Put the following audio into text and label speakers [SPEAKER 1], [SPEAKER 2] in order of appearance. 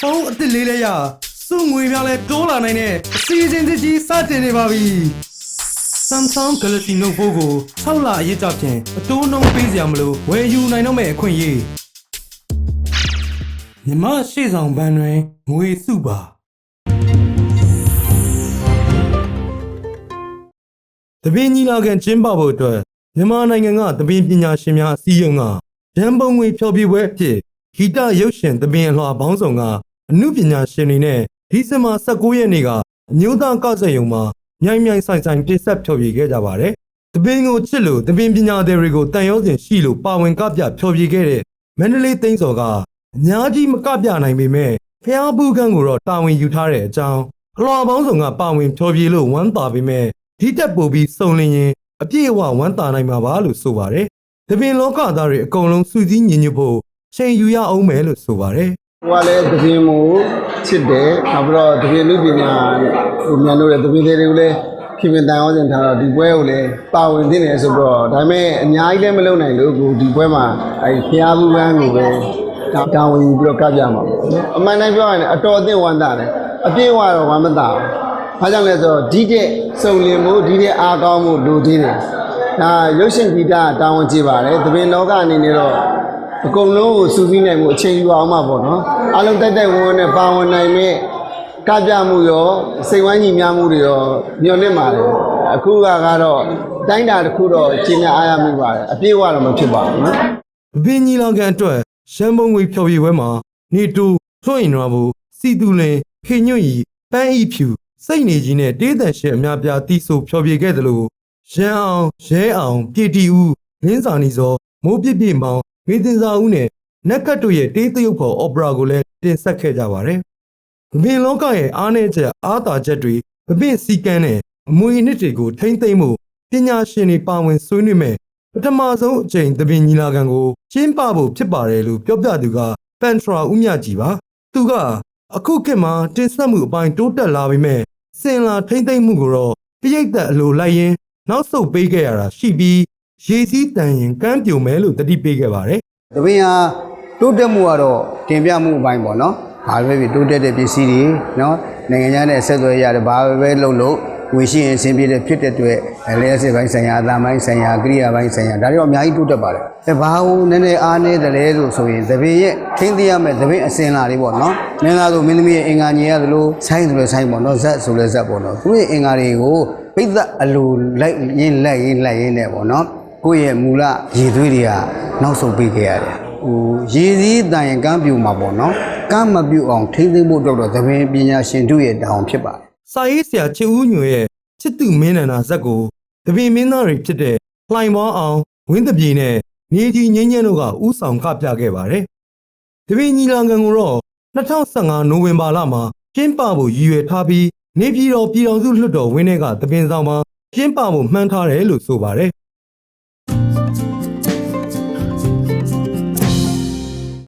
[SPEAKER 1] ဖုန်းအစ်စ်လေးလေးရစုငွေများလဲတိုးလာနိုင်တဲ့အစီအစဉ်တစ်ကြီးစတင်နေပါပြီ Samsung Galaxy Note 4ကို6လအရေးကြဖြင့်အတိုးနှုန်းပေးစရာမလိုဝယ်ယူနိုင်တော့မယ့်အခွင့်အရေးမြမရှေ့ဆောင်ဘန်းတွင်ငွေစုပါတပင်းကြီးလာကန်ကျင်းပဖို့အတွက်မြန်မာနိုင်ငံကတပင်းပညာရှင်များအစည်းအရုံးကရန်ပုံငွေဖျော်ဖြေပွဲအဖြစ်ဂီတရုပ်ရှင်တပင်းအလှပေါင်းစုံက အမှုပညာရှင်တွေနဲ့ဒီဇင်ဘာ19ရက်နေ့ကအမျိုးသားကောက်ဆက်ရုံမှာမြိုင်မြိုင်ဆိုင်ဆိုင်တင်ဆက်ဖျော်ဖြေခဲ့ကြပါတယ်။တပင်းကိုချစ်လို့တပင်းပညာသည်တွေကိုတန်ရောစင်ရှိလို့ပါဝင်ကပြဖျော်ဖြေခဲ့တဲ့မန္တလေးသိန်းစော်ကအများကြီးမကပြနိုင်ပေမဲ့ဖျားဘူးခန်းကိုတော့တာဝန်ယူထားတဲ့အကြောင်းအလှပေါင်းစုံကပါဝင်ဖျော်ဖြေလို့ဝမ်းသာပေမဲ့ဒီတက်ပို့ပြီးစုံလင်ရင်အပြည့်အဝဝမ်းသာနိုင်မှာပါလို့ဆိုပါတယ်။တပင်းလောကသားတွေအကုန်လုံးစုစည်းညီညွတ်ဖို့ချိန်ယူရအောင်မယ်လို့ဆိုပါတယ်။
[SPEAKER 2] ဟိုကလည်းသပင်ကိုချစ်တယ်နောက်ပြီးတော့သပင်လူပညာဟိုမြန်လို့လည်းသပင်တွေကိုလည်းခင်ဗျတန်အောင်စင်ထားတော့ဒီပွဲကိုလည်းပါဝင်သင့်တယ်ဆိုတော့ဒါပေမဲ့အများကြီးလည်းမလုပ်နိုင်လို့ကိုဒီပွဲမှာအဲဖျားဘူးကန်းကိုပဲတာတာဝန်ယူပြီးတော့ကပြမှာပေါ့နော်အမှန်တိုင်းပြောရရင်အတော်အသင့်ဝမ်းသာတယ်အပြည့်အဝတော့ဝမ်းမသာဘူးဘာကြောင့်လဲဆိုတော့ဒီတဲ့စုံလင်မှုဒီတဲ့အားကောင်းမှုလိုသေးတယ်ဒါရုပ်ရှင်ဂီတတာဝန်ကြည့်ပါတယ်သပင်လောကအနေနဲ့တော့ အကုန်လုံးကိုစူးစီးနိုင်မှုအချိန်ယူအောင်မှာပေါ့နော်အလုံးတက်တက်ဝန်းဝန်းနဲ့ပါဝင်နိုင်မဲ့ကပြမှုရောစိတ်ဝမ်းညီများမှုတွေရောညှော်လင့်ပါတယ်အခုကကတော့တိုင်းတာတစ်ခုတော့ရှင်းပြအားရမိပါတယ်အပြည့်အဝတော့မဖြစ်ပါဘူးနော်။
[SPEAKER 1] ဘင်းကြီးလောင်ကန်အတွက်ရှမ်းဘုံငွေဖျော်ဖြေပွဲမှာနေတူထွင့်ရင်တော်ဘူးစီတူလင်ခေညွန့်ဤပန်းဤဖြူစိတ်နေကြီးနဲ့တေးတန်ရှင်အများပြားတီးဆိုဖျော်ဖြေခဲ့သလိုရန်အောင်ရဲအောင် ပြည်တီဦးလင်းစာနီစောမိုးပြစ်ပြစ်မောင် မေတင်စာဦးနဲ့နက်ကတ်တို့ရဲ့တေးသရုပ်ဖော်အော်ပရာကိုလည်းတင်ဆက်ခဲ့ကြပါတယ်။ဘင်းလောကရဲ့အားနည်းချက်အားသာချက်တွေဘင်းစီကန်းနဲ့အမွေအနှစ်တွေကိုထိမ့်သိမ့်မှုပညာရှင်တွေပါဝင်ဆွေးနွေးမဲ့ပထမဆုံးအကြိမ်သပင်ညီလာခံကိုကျင်းပဖို့ဖြစ်ပါတယ်လို့ပြောပြသူကပန်ထရာဦးမြကြီးပါသူကအခုခေတ်မှာတင်ဆက်မှုအပိုင်းတိုးတက်လာပေမဲ့စင်လာထိမ့်သိမ့်မှုကိုတော့ပြိတ်သက်အလိုလိုက်ရင်နောက်ဆုတ်ပေးခဲ့ရတာရှိပြီးရေစည်းတန်ရင်ကမ်းပြိုမယ်လို့တတိပေးခဲ့ပါတယ်။
[SPEAKER 3] တပင်းဟာတိုးတက်မှုကတော့တင်ပြမှုအပိုင်းပေါ့နော်။ဘာပဲဖြစ်တိုးတက်တဲ့ပစ္စည်းတွေနော်နိုင်ငံခြားနဲ့ဆက်သွယ်ရတယ်ဘာပဲလုပ်လို့ဝေရှိရင်အဆင်ပြေတဲ့ဖြစ်တဲ့အတွက်လဲစစ်ပိုင်းဆိုင်ရာအသားပိုင်းဆိုင်ရာကိရိယာပိုင်းဆိုင်ရာဒါတွေတော့အများကြီးတိုးတက်ပါတယ်။အဲဘာလို့နည်းနည်းအားနည်းတယ်လဲလို့ဆိုရင်တပင်းရဲ့ထိမ့်သိရမဲ့တပင်းအစင်လာတွေပေါ့နော်။မင်းသားတို့မင်းသမီးရဲ့အင်္ဂါညီရတယ်လို့ဆိုင်းဆိုလဲဆိုင်းပေါ့နော်ဇက်ဆိုလဲဇက်ပေါ့နော်။သူ့ရဲ့အင်္ဂါတွေကိုပိတ်သက်အလိုလိုက်ရင်းလိုက်ရင်းလိုက်ရင်းနဲ့ပေါ့နော်။ ကိုယ့်ရဲ့မူလရည်သွေးတွေကနောက်ဆုံးပေးခဲ့ရတယ်။ဟိုရည်စည်းတန်ရင်ကမ်းပြူမှာပေါ့နော်။ကမ်းမပြူအောင်ထိမ့်သိမ့်ဖို့တော့တော့သပင်းပညာရှင်တို့ရဲ့တောင်းဖြစ်ပါတယ်
[SPEAKER 1] စာရေးဆရာချစ်ဦးညွန့်ရဲ့ချစ်သူမင်းနန္ဒာဇက်ကိုတပင်မင်းသားတွေဖြစ်တဲ့လှိုင်ပွားအောင်ဝင်းတပြေနဲ့နေကြီးငင်းငင်းတို့ကဥဆောင်ကပြခဲ့ပါတယ်တပင်ညီလာခံကိုတော့2015နိုဝင်ဘာလမှာကျင်းပဖို့ရည်ရွယ်ထားပြီးနေပြည်တော်ပြည်တော်စုလွှတ်တော်ဝင်းထဲကတပင်ဆောင်မှာကျင်းပဖို့မှန်းထားတယ်လို့ဆိုပါတယ်